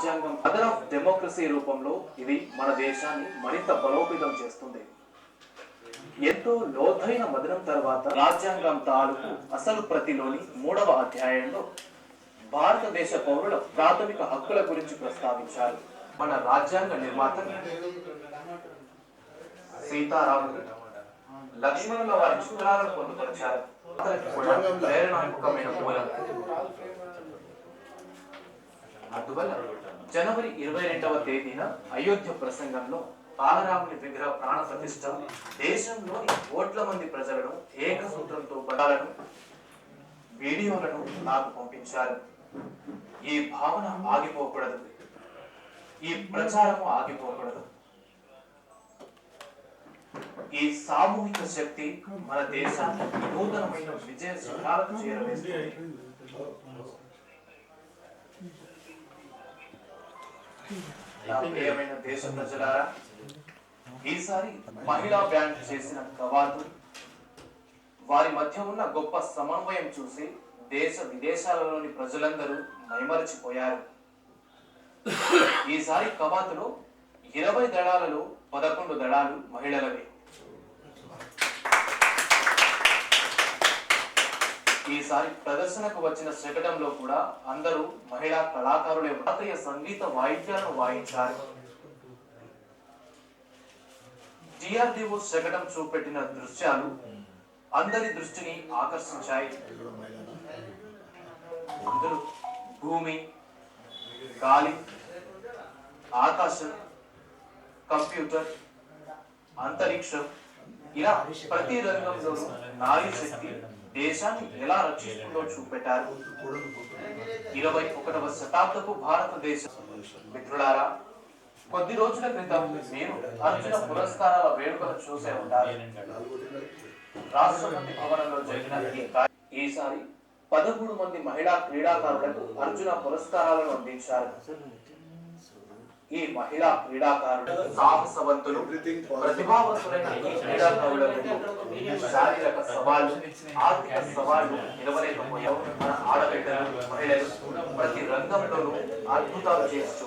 రాజ్యాంగం other of democracy రూపంలో ఇది మన దేశాన్ని మరింత బలోపేతం చేస్తుంది. ఎంతో లోతైన మదనం తర్వాత రాజ్యాంగం తాలూకు అసలు ప్రతిలోని మూడవ అధ్యాయంలో భారతదేశ పౌరుల ప్రాథమిక హక్కుల గురించి ప్రస్తావించారు. మన రాజ్యాంగ నిర్మాత సీతారాములు లక్ష్మణుల వారి చిత్రాలను పొందుపరిచారు. అతనికి కూడా ప్రేరణాత్మకమైన మూలం అందువల్ల జనవరి ఇరవై రెండవ తేదీన అయోధ్య ప్రసంగంలో బాలరాముని విగ్రహ ప్రాణ ప్రతిష్ట దేశంలోని కోట్ల మంది ప్రజలను ఏకసూత్రంతో పదాలను వీడియోలను నాకు పంపించారు. ఈ భావన ఆగిపోకూడదు. ఈ ప్రచారము ఆగిపోకూడదు. ఈ సామూహిక శక్తి మన దేశాన్ని నూతనమైన విజయ శిఖరాలకు చేరవేస్తుంది. ప్రియమైన దేశ ప్రజలారా ఈసారి మహిళా బ్యాండ్ చేసిన కవాతు వారి మధ్య ఉన్న గొప్ప సమన్వయం చూసి దేశ విదేశాలలోని ప్రజలందరూ మైమరచిపోయారు. ఈసారి కవాతులో ఇరవై దళాలలో పదకొండు దళాలు మహిళలవే. ఈసారి ప్రదర్శనకు వచ్చిన శకటంలో కూడా అందరూ మహిళా కళాకారులే భారతీయ సంగీత వాయిద్యాలను వాయించారు. డిఆర్డిఓ శకటం చూపెట్టిన దృశ్యాలు అందరి దృష్టిని ఆకర్షించాయి. భూమి గాలి ఆకాశం కంప్యూటర్ అంతరిక్షం ఇలా ప్రతి రంగంలో నారీ శక్తి దేశాన్ని ఎలా రక్షిస్తుందో చూపెట్టారు. ఇరవై ఒకటవ శతాబ్దపు భారతదేశం మిత్రులారా కొద్ది రోజుల క్రితం నేను అర్జున పురస్కారాల వేడుకలు చూసే ఉంటారు రాష్ట్రపతి భవనంలో జరిగిన ఈసారి పదమూడు మంది మహిళా క్రీడాకారులకు అర్జున పురస్కారాలను అందించారు. ఈ మహిళా క్రీడాకారులు సాహసవంతులు ప్రతిభావంతులైన ఈ క్రీడాకారులకు శారీరక సవాళ్ళు ఆర్థిక సవాళ్ళు నిలవలేకపోయావు మన ఆడబిడ్డలు మహిళలు ప్రతి రంగంలోనూ అద్భుతాలు చేసి